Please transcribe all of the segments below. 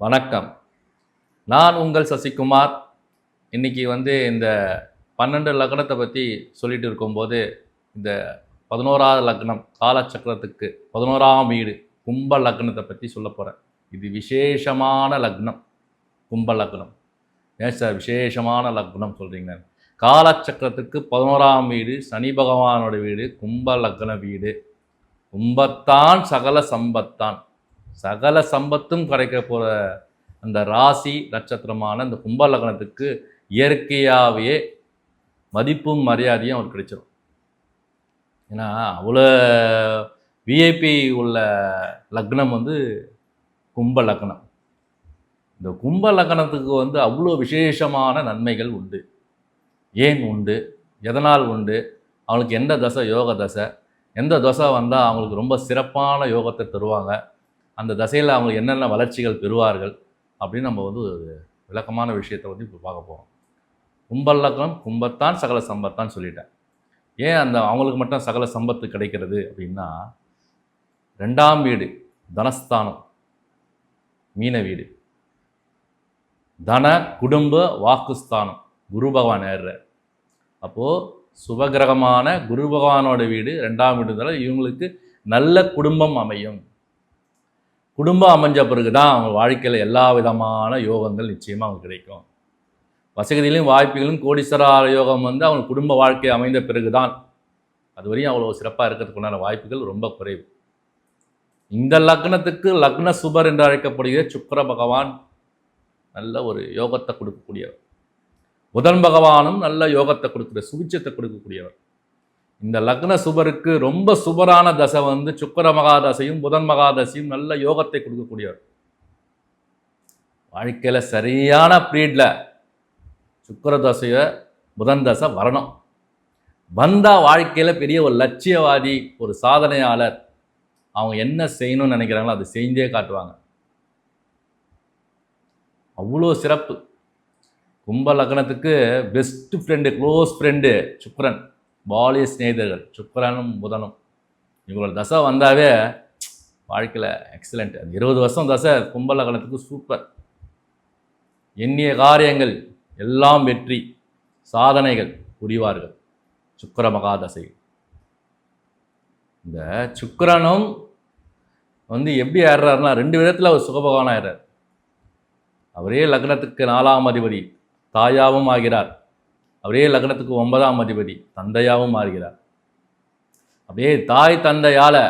வணக்கம். நான் உங்கள் சசிகுமார். இன்னைக்கு வந்து இந்த பன்னெண்டு லக்னத்தை பற்றி சொல்லிட்டு இருக்கும்போது இந்த பதினோராவது லக்னம் காலச்சக்கரத்துக்கு பதினோராம் வீடு கும்ப லக்னத்தை பற்றி சொல்ல போகிறேன் இது விசேஷமான லக்னம் கும்ப லக்னம். ஏன் சார் விசேஷமான லக்னம் சொல்கிறீங்க காலச்சக்கரத்துக்கு பதினோராம் வீடு சனி பகவானோட வீடு கும்ப லக்ன வீடு. கும்பத்தான் சகல சம்பத்தான். சகல சம்பத்தும் கிடைக்க போகிற அந்த ராசி நட்சத்திரமான இந்த கும்ப லக்னத்துக்கு இயற்கையாகவே மதிப்பும் மரியாதையும் அவர் கிடைச்சிடும் ஏன்னா அவ்வளோ விஐபி உள்ள லக்னம் வந்து கும்ப லக்னம். இந்த கும்ப லக்னத்துக்கு வந்து அவ்வளோ விசேஷமான நன்மைகள் உண்டு. ஏன் உண்டு? எதனால் உண்டு? அவங்களுக்கு எந்த தசை? யோக தசை. எந்த தசை வந்தால் அவங்களுக்கு ரொம்ப சிறப்பான யோகத்தை தருவாங்க. அந்த தசையில் அவங்க என்னென்ன வளர்ச்சிகள் பெறுவார்கள் அப்படின்னு நம்ம வந்து ஒரு விளக்கமான விஷயத்தை வந்து இப்போ பார்க்க போகிறோம் கும்பல்லக்கம் கும்பத்தான் சகல சம்பத்தான் சொல்லிட்டேன். ஏன் அந்த அவங்களுக்கு மட்டும் சகல சம்பத்து கிடைக்கிறது அப்படின்னா ரெண்டாம் வீடு தனஸ்தானம் மீன வீடு. தன குடும்ப வாக்குஸ்தானம் குரு பகவான் ஏறுறார் அப்போது சுபகிரகமான குரு பகவானோட வீடு ரெண்டாம் வீடுனால இவங்களுக்கு நல்ல குடும்பம் அமையும். குடும்பம் அமைஞ்ச பிறகு தான் அவங்க வாழ்க்கையில் எல்லா விதமான யோகங்கள் நிச்சயமாக அவங்களுக்கு கிடைக்கும். வசதியிலும் வாய்ப்புகளும் கோடீஸ்வர யோகம் வந்து அவங்க குடும்ப வாழ்க்கை அமைந்த பிறகு தான் அது வரையும் அவ்வளோ சிறப்பாக இருக்கிறதுக்குண்டான வாய்ப்புகள் ரொம்ப குறைவு. இந்த லக்னத்துக்கு லக்ன சுபர் என்று அழைக்கப்படுகிற சுக்கர பகவான் நல்ல ஒரு யோகத்தை கொடுக்கக்கூடியவர். புதன் பகவானும் நல்ல யோகத்தை கொடுக்குற சுபிச்சத்தை கொடுக்கக்கூடியவர். இந்த லக்ன சுபருக்கு ரொம்ப சுபரான தசை வந்து சுக்கர மகாதசையும் புதன் மகாதசையும் நல்ல யோகத்தை கொடுக்கக்கூடியவர். வாழ்க்கையில் சரியான பீரியடில் சுக்கர தசையை புதன் தசை வரணும். வந்தால் வாழ்க்கையில் பெரிய ஒரு லட்சியவாதி ஒரு சாதனையாளர். அவங்க என்ன செய்யணும்னு நினைக்கிறாங்களோ அதை செஞ்சே காட்டுவாங்க. அவ்வளோ சிறப்பு. கும்ப லக்னத்துக்கு பெஸ்ட் ஃப்ரெண்டு க்ளோஸ் ஃப்ரெண்டு சுக்ரன் பாலிய சிநேகிதர்கள் சுக்கரனும் புதனும். இவங்களோட தசை வந்தாவே வாழ்க்கையில் எக்ஸலண்ட் அந்த இருபது வருஷம் தசை கும்பலகலத்துக்கு சூப்பர் எண்ணிய காரியங்கள் எல்லாம் வெற்றி. சாதனைகள் புரிவார்கள். சுக்கர மகாதசை இந்த சுக்கரனும் வந்து எப்படி ஏறுறாருன்னா ரெண்டு விதத்தில் அவர் சுகபகவானாகிறார் அவரே லக்னத்துக்கு நாலாம் அதிபதி தாயாவும் ஆகிறார். அப்படியே லக்னத்துக்கு ஒன்பதாம் அதிபதி தந்தையாகவும் மாறுகிறார். அப்படியே தாய் தந்தையால்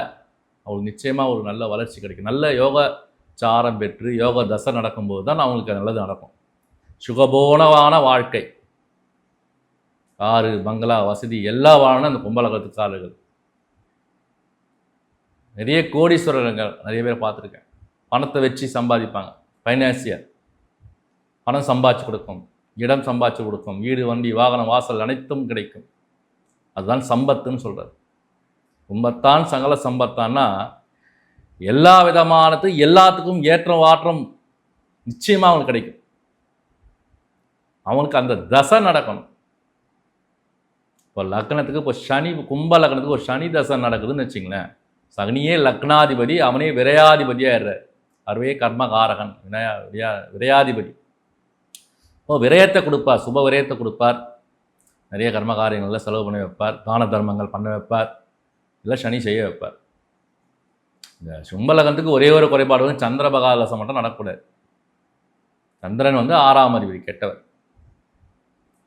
அவங்களுக்கு நிச்சயமாக ஒரு நல்ல வளர்ச்சி கிடைக்கும். நல்ல யோக சாரம் பெற்று யோக தசை நடக்கும்போது தான் அவங்களுக்கு நல்லது நடக்கும். சுகபோனவான வாழ்க்கை. காரு பங்களா வசதி எல்லா வாழணும் அந்த கும்பலகத்துக்காரர்கள் நிறைய கோடீஸ்வரர்கள் நிறைய பேர் பார்த்துருக்கேன். பணத்தை வச்சு சம்பாதிப்பாங்க. ஃபைனான்சியர் பணம் சம்பாதிச்சு கொடுக்கும். இடம் சம்பாதிச்சு கொடுக்கும். வீடு வண்டி வாகனம் வாசல் அனைத்தும் கிடைக்கும். அதுதான் சம்பத்துன்னு சொல்கிறது கும்பத்தான் சகல சம்பத்தான்னா எல்லா விதமானது எல்லாத்துக்கும் ஏற்றம் வாற்றம் நிச்சயமாக அவனுக்கு கிடைக்கும். அவனுக்கு அந்த தசை நடக்கணும். இப்போ லக்னத்துக்கு இப்போ சனி கும்ப லக்னத்துக்கு ஒரு சனி தசை நடக்குதுன்னு வச்சுங்களேன். சனியே லக்னாதிபதி அவனே விரையாதிபதியாக அருவே கர்மகாரகன் வினயா விரையா விரையாதிபதி. ஓ விரயத்தை கொடுப்பார் சுப விரயத்தை கொடுப்பார். நிறைய கர்ம காரியங்களில் செலவு பண்ணி வைப்பார் தான தர்மங்கள் பண்ண வைப்பார் இல்லை சனி செய்ய வைப்பார். இந்த சும்பலகத்துக்கு ஒரே ஒரு குறைபாடு வந்து சந்திர பகாதசம் மட்டும் நடக்கக்கூடாது. சந்திரன் வந்து ஆறாம் அதிபதி கெட்டவர்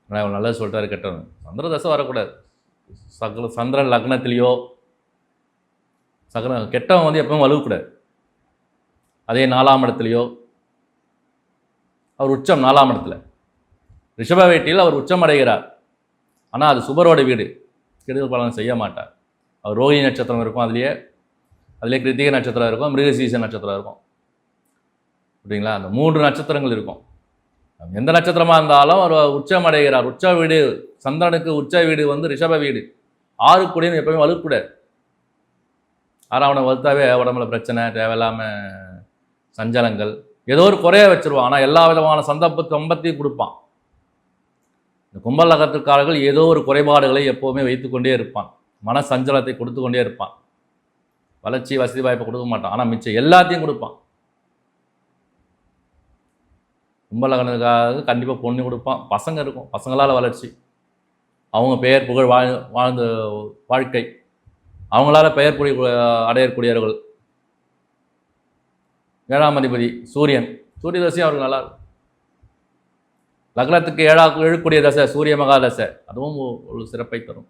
ஆனால் நல்லது சொல்லிட்டாரு கெட்டவன். சந்திர தசை வரக்கூடாது. சகல சந்திரன் லக்னத்திலேயோ சகல கெட்டவன் வந்து எப்பவும் வலுவக்கூடாது. அதே நாலாம் இடத்துலையோ அவர் உச்சம் நாலாம் இடத்துல. ரிஷப வேட்டியில் அவர் உச்சமடைகிறார். ஆனால் அது சுபரோட வீடு. கெடுதல் பலன் செய்ய மாட்டார். அவர் ரோஹிணி நட்சத்திரம் இருக்கும் அதுலேயே. அதுலேயே கிருத்திகை நட்சத்திரம் இருக்கும் மிருகசீச நட்சத்திரம் இருக்கும். அப்படிங்களா அந்த மூன்று நட்சத்திரங்கள் இருக்கும். எந்த நட்சத்திரமாக இருந்தாலும் அவர் உச்சமடைகிறார். உச்ச வீடு சந்திரனுக்கு உச்ச வீடு வந்து ரிஷப வீடு. ஆறு கூடியும் எப்பவுமே வலுக்கூடாது. அவனை வலுத்தாவே உடம்புல பிரச்சனை தேவையில்லாமல் சஞ்சலங்கள். ஏதோ ஒரு குறைய வச்சிருவான். ஆனால் எல்லா விதமான சந்தர்ப்ப சம்பத்தையும் கொடுப்பான். இந்த கும்பலகத்திற்காரர்கள் ஏதோ ஒரு குறைபாடுகளை எப்போவுமே வைத்துக்கொண்டே இருப்பான். மன சஞ்சலத்தை கொடுத்து கொண்டே இருப்பான். வளர்ச்சி வசதி வாய்ப்பை கொடுக்க மாட்டான். ஆனால் மிச்சம் எல்லாத்தையும் கொடுப்பான். கும்பலகனத்துக்காக கண்டிப்பாக பொண்ணு கொடுப்பான். பசங்க இருக்கும். பசங்களால் வளர்ச்சி. அவங்க பெயர் புகழ் வாழ் வாழ்ந்த வாழ்க்கை. அவங்களால பெயர் புரிய அடையக்கூடியவர்கள். ஏழாம் அதிபதி சூரியன். சூரிய தசை அவருக்கு நல்லா இருக்கும். லக்னத்துக்கு ஏழா எழுக்கூடிய தசை சூரிய மகாதசை அதுவும் ஒரு சிறப்பை தரும்.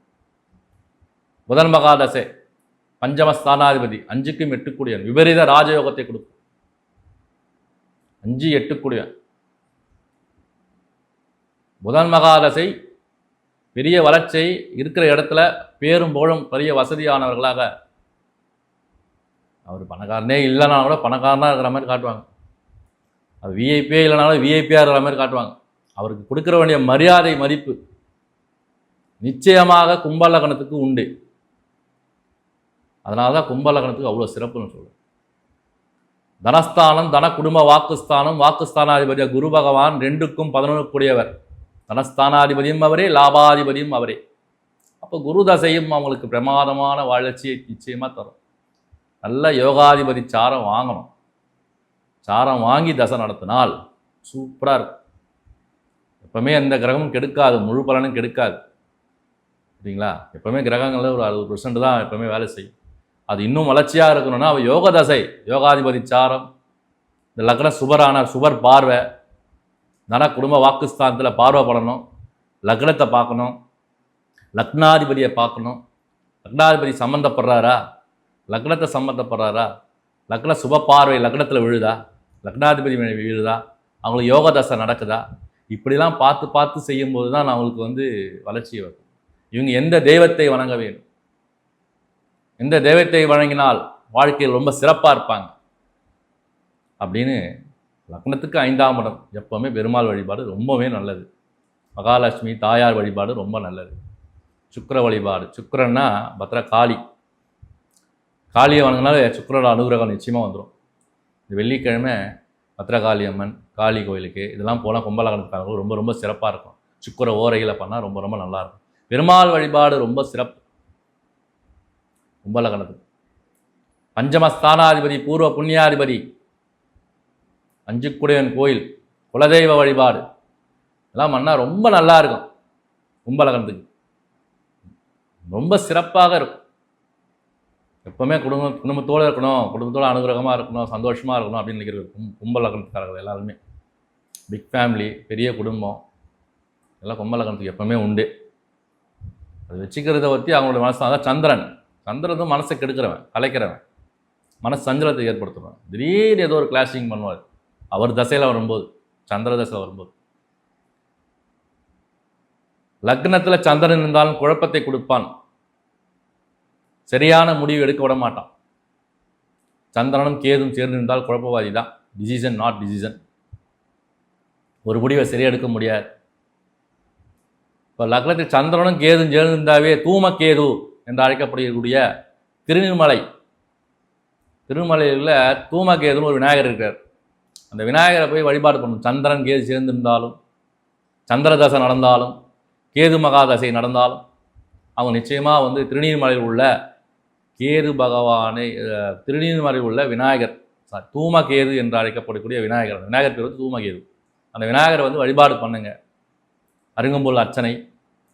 புதன் மகாதசை பஞ்சமஸ்தானாதிபதி அஞ்சுக்கும் எட்டுக்கூடியவன் விபரீத ராஜயோகத்தை கொடுக்கும். அஞ்சு எட்டுக்கூடியவன் புதன் மகாதசை பெரிய வளர்ச்சி இருக்கிற இடத்துல பேரும் போலும் பெரிய வசதியானவர்களாக அவர் பணக்காரனே இல்லைனா கூட பணக்காரனாக இருக்கிற மாதிரி காட்டுவாங்க. அது விஐபியே இல்லைனாலும் விஐபியாக இருக்கிற மாதிரி காட்டுவாங்க. அவருக்கு கொடுக்கற வேண்டிய மரியாதை மதிப்பு நிச்சயமாக கும்பலகணத்துக்கு உண்டு. அதனால தான் கும்பலகணத்துக்கு அவ்வளோ சிறப்புன்னு சொல்லுவேன் தனஸ்தானம் தன குடும்ப வாக்குஸ்தானம் வாக்குஸ்தானாதிபதியாக குரு பகவான் ரெண்டுக்கும் பதினொன்றுக்குரியவர் கூடியவர் தனஸ்தானாதிபதியும் அவரே லாபாதிபதியும் அவரே. அப்போ குரு தசையும் அவங்களுக்கு பிரமாதமான வளர்ச்சியை நிச்சயமாக தரும். நல்ல யோகாதிபதி சாரம் வாங்கணும். சாரம் வாங்கி தசை நடத்தினால் சூப்பராக இருக்கும். எப்பவுமே எந்த கிரகமும் கெடுக்காது. முழு பலனும் கெடுக்காது. சரிங்களா எப்பவுமே கிரகங்களில் ஒரு அறுபது பர்சன்ட் தான் எப்பவுமே வேலை செய்யும். அது இன்னும் வளர்ச்சியாக இருக்கணும்னா அவள் யோக தசை. யோகாதிபதி சாரம் இந்த லக்ன சுபரான சுபர் பார்வை தன குடும்ப வாக்குஸ்தானத்தில் பார்வை படணும் லக்னத்தை பார்க்கணும் லக்னாதிபதியை பார்க்கணும். லக்னாதிபதி சம்மந்தப்படுறாரா லக்னத்தை சம்மந்தப்படுறாரா லக்ன சுப பார்வை லக்னத்தில் விழுதா? லக்னாதிபதி விழுதா? அவங்களுக்கு யோக தசை நடக்குதா? இப்படிலாம் பார்த்து பார்த்து செய்யும்போது தான் அவங்களுக்கு வந்து வளர்ச்சி வரும். இவங்க எந்த தெய்வத்தை வணங்க வேண்டும்? எந்த தெய்வத்தை வணங்கினால் வாழ்க்கையில் ரொம்ப சிறப்பாக இருப்பாங்க? அப்படின்னு லக்னத்துக்கு ஐந்தாம் இடம். எப்போவுமே பெருமாள் வழிபாடு ரொம்பவே நல்லது. மகாலட்சுமி தாயார் வழிபாடு ரொம்ப நல்லது. சுக்கர வழிபாடு. சுக்கரன்னா பத்ரா காளி. காளியை வணங்கினாலும் சுக்கரோட அனுகிரகம் நிச்சயமாக வந்துடும் இந்த வெள்ளிக்கிழமை பத்ரகாளி அம்மன் காளி கோயிலுக்கு இதெல்லாம் போனால் கும்பலகணத்துக்காரர்கள் ரொம்ப ரொம்ப சிறப்பாக இருக்கும். சுக்கிர ஓரைகளை பண்ணால் ரொம்ப ரொம்ப நல்லா இருக்கும். பெருமாள் வழிபாடு ரொம்ப சிறப்பு. கும்பலகணத்துக்கு பஞ்சமஸ்தானாதிபதி பூர்வ புண்ணியாதிபதி அஞ்சுக்குடையன் கோயில் குலதெய்வ வழிபாடு இதெல்லாம் பண்ணால் ரொம்ப நல்லா இருக்கும் கும்பலகணத்துக்கு ரொம்ப சிறப்பாக இருக்கும். எப்பவுமே குடும்ப குடும்பத்தோடு இருக்கணும் குடும்பத்தோடு அனுகிரகமாக இருக்கணும் சந்தோஷமாக இருக்கணும் அப்படின்னு நினைக்கிற கும் கும்பலகணத்துக்காரர்கள் எல்லாருமே. பிக் ஃபேமிலி பெரிய குடும்பம் எல்லாம் கும்பலகணத்துக்கு எப்பவுமே உண்டு. அது வச்சுக்கிறத பற்றி அவங்களோட மனசு அதான் சந்திரன். சந்திரனும் மனசை கெடுக்கிறவன் கலைக்கிறவன். மனசு சஞ்சலத்தை ஏற்படுத்துவான். திடீர்னு ஏதோ ஒரு கிளாஷிங் பண்ணுவார். அவர் தசையில் வரும்போது சந்திர தசையில் வரும்போது. லக்னத்தில் சந்திரன் இருந்தாலும் குழப்பத்தை கொடுப்பான். சரியான முடிவு எடுக்க விட மாட்டான். சந்திரனும் கேதும் சேர்ந்து இருந்தால் குழப்பவாதி தான் டிசிஷன் நாட் டிசிஷன் ஒரு முடிவை சரியாக எடுக்க முடியாது. இப்போ லக்னத்தில் சந்திரனும் கேதும் சேர்ந்திருந்தாவே தூமக்கேது என்று அழைக்கப்படக்கூடிய திருநீர்மலை. திருமலையில் தூமகேதுன்னு ஒரு விநாயகர் இருக்கார் அந்த விநாயகரை போய் வழிபாடு பண்ணணும். சந்திரன் கேது சேர்ந்திருந்தாலும் சந்திரதசை நடந்தாலும் கேது மகாதசை நடந்தாலும் அவங்க நிச்சயமாக வந்து திருநீர்மலையில் உள்ள கேது பகவானை திருநீர்மலையில் உள்ள விநாயகர் சாரி தூமகேது என்று அழைக்கப்படக்கூடிய விநாயகர். விநாயகர் பேர் வந்து தூமகேது அந்த விநாயகரை வந்து வழிபாடு பண்ணுங்க. அருங்கம்புல் அர்ச்சனை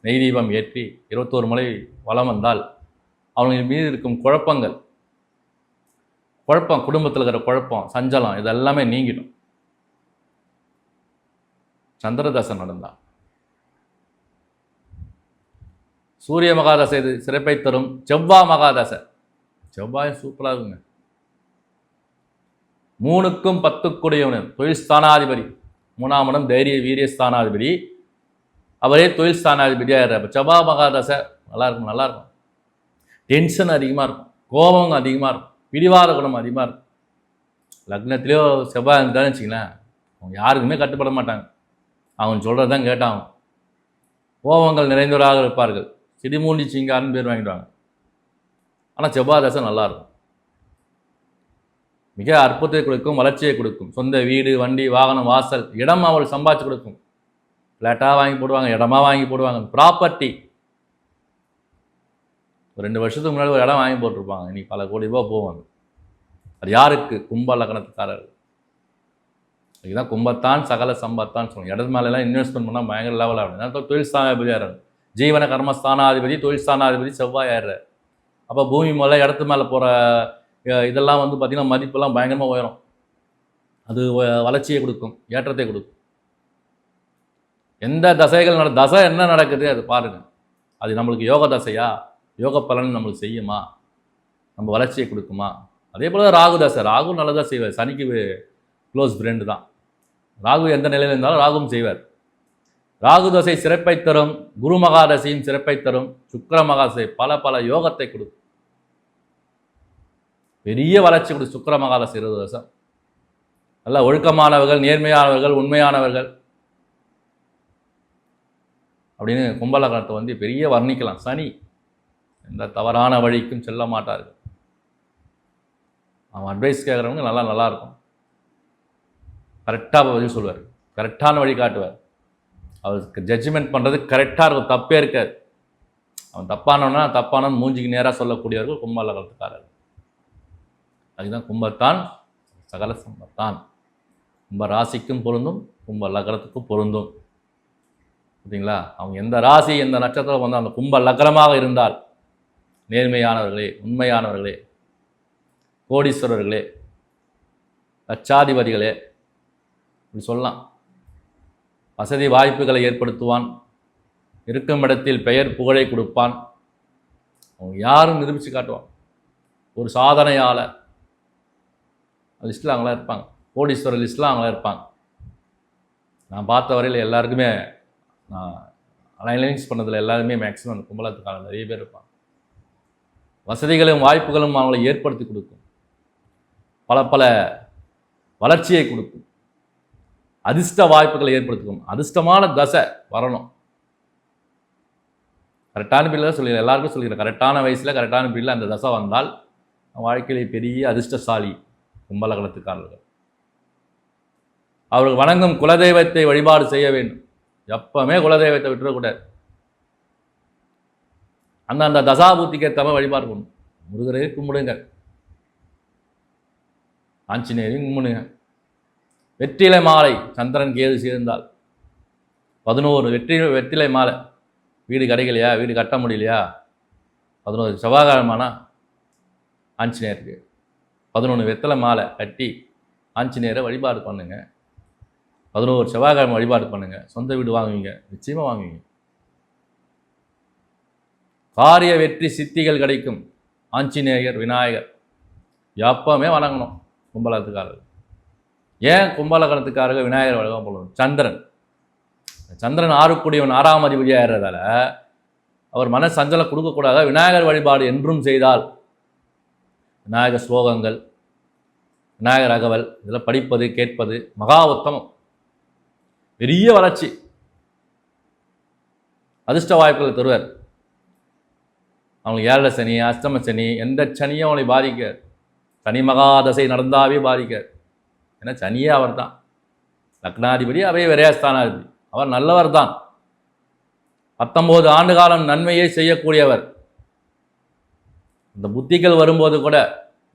நெய் தீபம் ஏற்றி இருபத்தோரு முறை வலம் வந்தால் அவங்க மீது இருக்கும் குழப்பங்கள் குழப்பம் குடும்பத்தில் இருக்கிற குழப்பம் சஞ்சலம் இதெல்லாமே நீங்கிடும். சந்திரதசை நடந்தா. சூரிய மகாதசை இது சிறப்பை தரும். செவ்வாய் மகாதசை. செவ்வாய் சூப்பராக இருக்குங்க. மூணுக்கும் பத்துக்குடையவன் தொழில் ஸ்தானாதிபதி. மூணாம் இடம் தைரிய வீரிய ஸ்தானாதிபதி. அவரே தொழில் ஸ்தானாதிபதியாக இருப்பார் செவ்வா மகாதசை நல்லா இருக்கும் நல்லா இருக்கும். டென்ஷன் அதிகமாக இருக்கும். கோபம் அதிகமாக இருக்கும். பிடிவாத குணம் அதிகமாக இருக்கும். லக்னத்திலேயோ செவ்வாய் இருந்தாலும் வச்சுங்களேன் அவங்க யாருக்குமே கட்டுப்பட மாட்டாங்க. அவங்க சொல்கிறது தான் கேட்டாங்க கோபங்கள் நிறைந்தவராக இருப்பார்கள். சிடிமூண்டி சிங்காரன்னு பேர் வாங்கிடுவாங்க ஆனால் செவ்வாய் தசை நல்லா இருக்கும். மிக அற்புதத்தை கொடுக்கும் வளர்ச்சியை கொடுக்கும். சொந்த வீடு வண்டி வாகனம் வாசல் இடம் அவள் சம்பாதிச்சு கொடுக்கும். ஃப்ளாட்டாக வாங்கி போடுவாங்க இடமா வாங்கி போடுவாங்க. ப்ராப்பர்ட்டி ஒரு ரெண்டு வருஷத்துக்கு முன்னாடி ஒரு இடம் வாங்கி போட்டிருப்பாங்க. நீ பல கோடி ரூபா போவாங்க. அது யாருக்கு? கும்ப லக்னத்துக்காரர். இதுதான் கும்பத்தான் சகல சம்பத்தான் சொல்லுவோம் இடது மேலெல்லாம் இன்வெஸ்ட்மெண்ட் பண்ணால் பயங்கர லெவல் ஆகும். அதான் தொழில் ஸ்தானாதிபதியாக ஜீவன கர்மஸ்தானாதிபதி தொழில் ஸ்தானாதிபதி செவ்வாய் ஆயிடுறாரு. அப்போ பூமி மேலே இடத்து மேலே போகிற இதெல்லாம் வந்து பார்த்திங்கன்னா மதிப்பெல்லாம் பயங்கரமாக உயரும். அது வ- வளர்ச்சியை கொடுக்கும் ஏற்றத்தை கொடுக்கும். எந்த தசைகள் நட தசை என்ன நடக்குது அது பாருங்கள் அது நம்மளுக்கு யோக தசையா? யோக பலன் நம்மளுக்கு செய்யுமா? நம்ம வளர்ச்சியை கொடுக்குமா? அதே போல் ராகு தசை. ராகு நல்லதாக செய்வார். சனிக்கு க்ளோஸ் ஃப்ரெண்டு தான். ராகு எந்த நிலையில் இருந்தாலும் ராகுவும் செய்வார். ராகு தசை சிறப்பை தரும் குரு மகாதசையும் சிறப்பை தரும் சுக்கர மகாதசை பல பல யோகத்தை கொடுக்கும். பெரிய வளர்ச்சி கொடு சுக்கர மகாதசை இருபது வருஷம் நல்ல ஒழுக்கமானவர்கள் நேர்மையானவர்கள் உண்மையானவர்கள். அப்படின்னு கும்பலகணத்தை வந்து பெரிய வர்ணிக்கலாம். சனி எந்த தவறான வழிக்கும் செல்ல மாட்டார்கள். அவன் அட்வைஸ் கேட்குறவங்க நல்லா நல்லா இருக்கும். கரெக்டாக பதில் சொல்லுவார். கரெக்டான வழி காட்டுவார். அவருக்கு ஜட்ஜ்மெண்ட் பண்ணுறது கரெக்டாக இருக்கும். தப்பே இருக்காது. அவன் தப்பானவனா தப்பானவன் மூஞ்சிக்கு நேராக சொல்லக்கூடியவர்கள் கும்பலகலத்துக்காரர்கள் அதுதான் கும்பத்தான் சகல சம்பத்தான். கும்ப ராசிக்கும் பொருந்தும் கும்ப லக்னத்துக்கும் பொருந்தும். பார்த்தீங்களா அவங்க எந்த ராசி எந்த நட்சத்திரம் வந்தால் அந்த கும்ப லக்னமாக இருந்தால் நேர்மையானவர்களே உண்மையானவர்களே கோடீஸ்வரர்களே லட்சாதிபதிகளே இப்படி சொல்லலாம். வசதி வாய்ப்புகளை ஏற்படுத்துவான் இருக்கும் இடத்தில் பெயர் புகழை கொடுப்பான். அவன் யாரும் நிரூபித்து காட்டுவான் ஒரு சாதனையாளர் லிஸ்ட்டில் அவங்களாம் இருப்பாங்க. கோடீஸ்வரர் லிஸ்ட்டில் அவங்களாம் இருப்பாங்க. நான் பார்த்த வரையில் எல்லாருக்குமே நான் அலைன்ஸ் பண்ணதில் எல்லாருமே மேக்ஸிமம் அந்த கும்பலத்துக்கான நிறைய பேர் இருப்பாங்க. வசதிகளும் வாய்ப்புகளும் அவங்களை ஏற்படுத்தி கொடுக்கும். பல பல வளர்ச்சியை கொடுக்கும். அதிர்ஷ்ட வாய்ப்புகளை ஏற்படுத்தும். அதிர்ஷ்டமான தசை வரணும். கரெக்டான பீரியட் தான் சொல்லிடுறேன் எல்லாருக்கும் சொல்லிடுறேன் கரெக்டான வயசில் கரெக்டான பீரியடில் அந்த தசை வந்தால் வாழ்க்கையிலே பெரிய அதிர்ஷ்டசாலி. கும்பலகலத்துக்காரர்கள் அவர்கள் வணங்கும் குலதெய்வத்தை வழிபாடு செய்ய வேண்டும். எப்பவுமே குலதெய்வத்தை விட்டுறக்கூடாது அந்த அந்த தசாபூத்திக்கு ஏற்ற மாதிரி வழிபாடு பண்ணும் முருகரை கும்பிடுங்க. ஆஞ்சநேயரையும் கும்பிடுங்க. வெற்றிலை மாலை சந்திரன் கேது சேர்ந்தால். பதினோரு வெற்றி வெற்றிலை மாலை. வீடு கிடைக்கலையா? வீடு கட்ட முடியலையா? பதினோரு செவ்வாய்க்கிழமானா ஆஞ்சநேயருக்கு. பதினொன்று வெத்தலை மாலை கட்டி ஆஞ்சநேயரை வழிபாடு பண்ணுங்கள் பதினோரு செவ்வாய்க்கிழமை வழிபாடு பண்ணுங்கள் சொந்த வீடு வாங்குவீங்க. நிச்சயமாக வாங்குவீங்க. காரிய வெற்றி சித்திகள் கிடைக்கும். ஆஞ்சநேயர் விநாயகர். எப்பவுமே வணங்கணும் கும்பலகத்துக்காரர்கள். ஏன் கும்பலகணத்துக்காரர்கள் விநாயகர் வழக்கம் போடணும் சந்திரன். சந்திரன் ஆறுக்குடியவன் ஆறாம் அதிபதியாகிறதால அவர் மன சஞ்சலம் கொடுக்கக்கூடாத? விநாயகர் வழிபாடு என்றும் செய்தால் விநாயகர் ஸ்லோகங்கள் விநாயகர் அகவல் இதெல்லாம் படிப்பது கேட்பது மகா உத்தமம். பெரிய வளர்ச்சி. அதிர்ஷ்ட வாய்ப்புகளை தருவார். அவங்களுக்கு ஏழரை சனி அஷ்டம சனி எந்த சனியும் அவனை பாதிக்கார் சனி மகாதசை நடந்தாவே பாதிக்கார் ஏன்னா சனியே அவர் தான் லக்னாதிபதி அவை விரயஸ்தானாதிபதி. அவர் நல்லவர் தான் பத்தொன்பது ஆண்டு காலம் நன்மையை செய்யக்கூடியவர். இந்த புத்திகள் வரும்போது கூட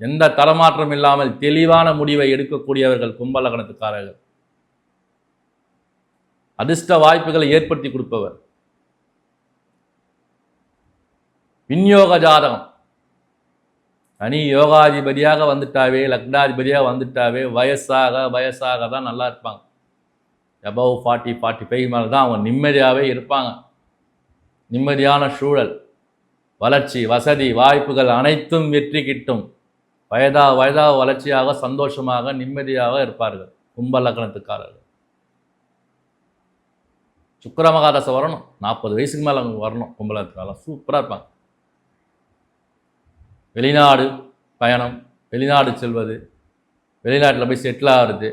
எந்த தரமாற்றம் இல்லாமல் தெளிவான முடிவை எடுக்கக்கூடியவர்கள் கும்பலகணத்துக்காரர்கள். அதிர்ஷ்ட வாய்ப்புகளை ஏற்படுத்தி கொடுப்பவர். விநியோக ஜாதகம். தனி யோகாதிபதியாக வந்துட்டாவே லக்னாதிபதியாக வந்துட்டாவே வயசாக வயசாக தான் நல்லா இருப்பாங்க. எபவ் ஃபார்ட்டி ஃபார்ட்டி ஃபைவ் மேலே தான் அவங்க நிம்மதியாகவே இருப்பாங்க. நிம்மதியான சூழல். வளர்ச்சி வசதி வாய்ப்புகள் அனைத்தும் வெற்றி கிட்டும். வயதா வயதா வளர்ச்சியாக சந்தோஷமாக நிம்மதியாக இருப்பார்கள் கும்ப லக்னத்துக்காரர்கள் மகாதசை வரணும். நாற்பது வயசுக்கு மேலே அவங்க வரணும். கும்பலத்துக்காரலாம் சூப்பராக இருப்பாங்க. வெளிநாடு பயணம் வெளிநாடு செல்வது வெளிநாட்டில் போய் செட்டில் ஆகிறது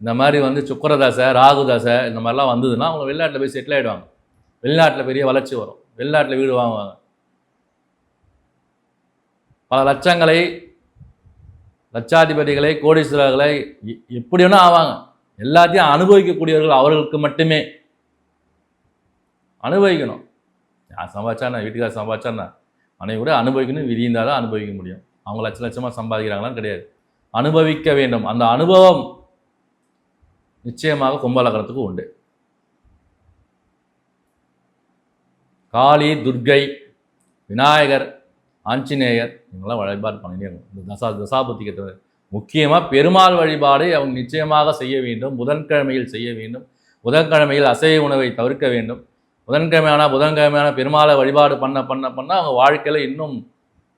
இந்த மாதிரி வந்து சுக்கரதாசை ராகுதாசை இந்த மாதிரிலாம் வந்ததுன்னா அவங்க வெளிநாட்டில் போய் செட்டில் ஆகிடுவாங்க வெளிநாட்டில் பெரிய வளர்ச்சி வரும். வெளிநாட்டில் வீடு வாங்குவாங்க. பல லட்சங்களை லட்சாதிபதிகளை கோடீஸ்வரர்களை எ- எப்படி வேணா ஆவாங்க. எல்லாத்தையும் அனுபவிக்கக்கூடியவர்கள் அவர்களுக்கு மட்டுமே. அனுபவிக்கணும். நான் சம்பாதிச்சானா வீட்டுக்காரர் சம்பாதிச்சானா மனைவி கூட அனுபவிக்கணும் விதி இருந்தால் தான் அனுபவிக்க முடியும். அவங்க லட்ச லட்சமாக சம்பாதிக்கிறாங்களான்னு கிடையாது. அனுபவிக்க வேண்டும். அந்த அனுபவம் நிச்சயமாக கும்பலகரத்துக்கு உண்டு. காளி துர்க்கை விநாயகர் ஆஞ்சநேயர் இவங்கெல்லாம் வழிபாடு பண்ணினே இருக்கணும். இந்த தசா தசாபுத்திக்கு முக்கியமாக பெருமாள் வழிபாடு அவங்க நிச்சயமாக செய்ய வேண்டும். புதன்கிழமையில் செய்ய வேண்டும். புதன்கிழமையில் அசைவ உணவை தவிர்க்க வேண்டும். புதன்கிழமையான புதன்கிழமையான பெருமாளை வழிபாடு பண்ண பண்ண பண்ண அவங்க வாழ்க்கையில் இன்னும்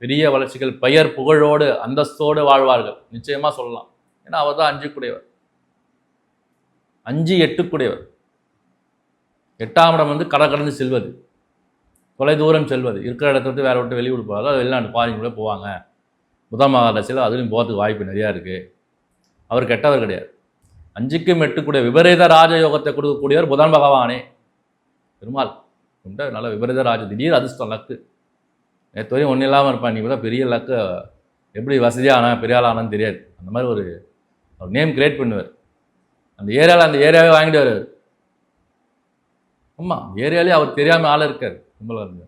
பெரிய வளர்ச்சிகள் பெயர் புகழோடு அந்தஸ்தோடு வாழ்வார்கள். நிச்சயமாக சொல்லலாம். ஏன்னா அவர் தான் அஞ்சுக்குடையவர். அஞ்சு எட்டுக்குடையவர். எட்டாம் இடம் வந்து கடை கடந்து செல்வது. தொலைதூரம் செல்வது. இருக்கிற இடத்த விட்டு வேறு விட்டு வெளியூர் போகாது அது வெளிநாட்டு ஃபாரின் கூட போவாங்க. புதன் மகாதசியில் அதுலேயும் போகிறதுக்கு வாய்ப்பு நிறையா இருக்குது அவர் கெட்டவர் கிடையாது. அஞ்சுக்கும் எட்டுக்கூடிய விபரீத ராஜயோகத்தை கொடுக்கக்கூடியவர் புதன் பகவானே. பெருமாள் ரொம்ப நல்ல விபரீத ராஜ திடீர் அதிர்ஷ்டம் லக்கு. நேற்று வரையும் ஒன்றும் இல்லாமல் இருப்பான். நீ கூட பெரிய லக்கு எப்படி வசதியான பெரிய ஆள் தெரியாது. அந்த மாதிரி ஒரு ஒரு நேம் கிரியேட் பண்ணுவார். அந்த ஏரியாவில் அந்த ஏரியாவே வாங்கிட்டு வருவார். ஆமாம் ஏரியாலே அவர் தெரியாமல் ஆள் இருக்கார். கும்பலகர்ந்து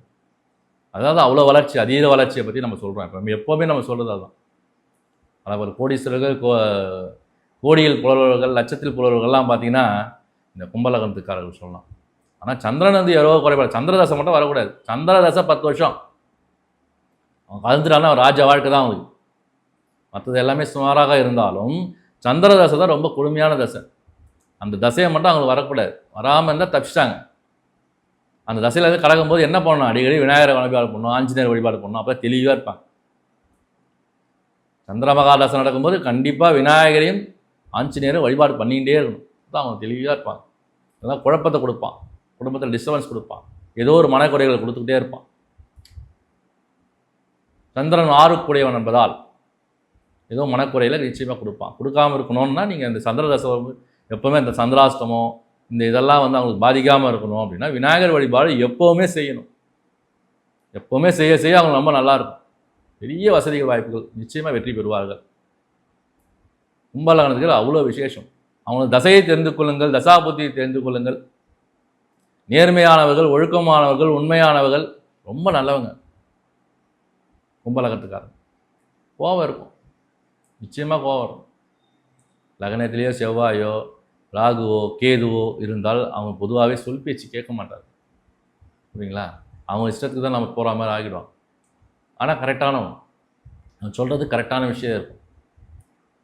அதாவது அவ்வளோ வளர்ச்சி அதீத வளர்ச்சியை பற்றி நம்ம சொல்கிறோம் இப்போ. எப்போவுமே நம்ம சொல்கிறது அதுதான் ஆனால் ஒரு கோடீஸ்வரர்கள் கோ கோடியில் புலவர்கள் லட்சத்தில் புலவர்கள்லாம் பார்த்தீங்கன்னா இந்த கும்பலகத்துக்காரர்கள் சொல்லலாம். ஆனால் சந்திரன் வந்து எவ்வளோ குறைபாடு. சந்திரதசை மட்டும் வரக்கூடாது. சந்திரதசை பத்து வருஷம். அவன் கலந்துட்டாலும் அவன் ராஜ வாழ்க்கை தான் அவனுக்கு மற்றது எல்லாமே சுமாராக இருந்தாலும் சந்திர தசை தான் ரொம்ப கொடுமையான தசை. அந்த தசையை மட்டும் அவங்களுக்கு வரக்கூடாது. வராமல் இருந்தால் தப்பிச்சிட்டாங்க. அந்த தசையில் கடக்கும் கடக்கும்போது என்ன பண்ணணும்? அடிக்கடி விநாயகரை வழிபாடு பண்ணணும் ஆஞ்சநேயர் வழிபாடு பண்ணணும். அப்போ தெளிவாக இருப்பாங்க. சந்திரமகா தசை நடக்கும்போது கண்டிப்பாக விநாயகரையும் ஆஞ்சநேயரும் வழிபாடு பண்ணிகிட்டே இருக்கணும். தான் அவங்க தெளிவாக இருப்பாங்க. அதான் குழப்பத்தை கொடுப்பான். குடும்பத்தில் டிஸ்டர்பன்ஸ் கொடுப்பான். ஏதோ ஒரு மனக்குறைகளை கொடுத்துக்கிட்டே இருப்பான். சந்திரன் ஆறுக்குடையவன் என்பதால் ஏதோ மனக்குறையில் நிச்சயமாக கொடுப்பான். கொடுக்காம இருக்கணும்னா நீங்கள் இந்த சந்திர தசை வந்து எப்போவுமே இந்த சந்திராஷ்டமம் இந்த இதெல்லாம் வந்து அவங்களுக்கு பாதிக்காமல் இருக்கணும் அப்படின்னா விநாயகர் வழிபாடு எப்போவுமே செய்யணும். எப்போவுமே செய்ய செய்ய அவங்க ரொம்ப நல்லாயிருக்கும் பெரிய வசதிகள் வாய்ப்புகள். நிச்சயமாக வெற்றி பெறுவார்கள். கும்பலகணத்துக்கு அவ்வளோ விசேஷம். அவங்களுக்கு தசையை தெரிந்து கொள்ளுங்கள் தசாபுத்தியை தெரிந்து கொள்ளுங்கள். நேர்மையானவர்கள் ஒழுக்கமானவர்கள் உண்மையானவர்கள் ரொம்ப நல்லவங்க. கும்பலகத்துக்காரங்க. கோவம் இருக்கும். நிச்சயமாக கோவம் இருக்கும் லக்னத்திலேயோ செவ்வாயோ ராகுவோ கேதுவோ இருந்தால் அவங்க பொதுவாகவே சொல் பேச்சு கேட்க மாட்டார் புரியுங்களா? அவங்க இஷ்டத்துக்கு தான் நம்ம போகிற மாதிரி ஆகிடும் ஆனால் கரெக்டானவன் அவன் சொல்கிறது கரெக்டான விஷயம் இருக்கும்.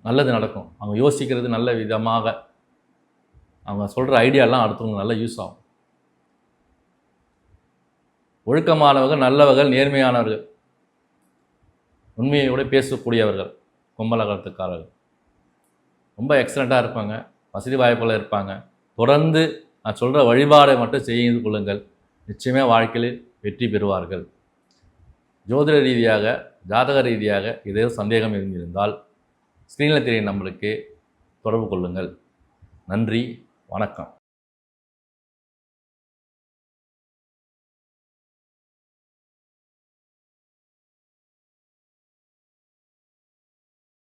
நல்லது நடக்கும். அவங்க யோசிக்கிறது நல்ல விதமாக அவங்க சொல்கிற ஐடியாலாம் அடுத்தவங்க நல்லா யூஸ் ஆகும். ஒழுக்கமானவர்கள் நல்லவர்கள் நேர்மையானவர்கள். உண்மையோடு பேசக்கூடியவர்கள். கும்பலகத்துக்காரர்கள் ரொம்ப எக்ஸலண்ட்டாக இருப்பாங்க. வசதி வாய்ப்புகள் இருப்பாங்க. தொடர்ந்து நான் சொல்கிற வழிபாடை மட்டும் செய்து கொள்ளுங்கள். நிச்சயமே வாழ்க்கையில் வெற்றி பெறுவார்கள். ஜோதிட ரீதியாக ஜாதக ரீதியாக ஏதேதோ சந்தேகம் இருந்திருந்தால் ஸ்க்ரீனில் தெரியும் நம்மளுக்கு தொடர்பு கொள்ளுங்கள். நன்றி வணக்கம்.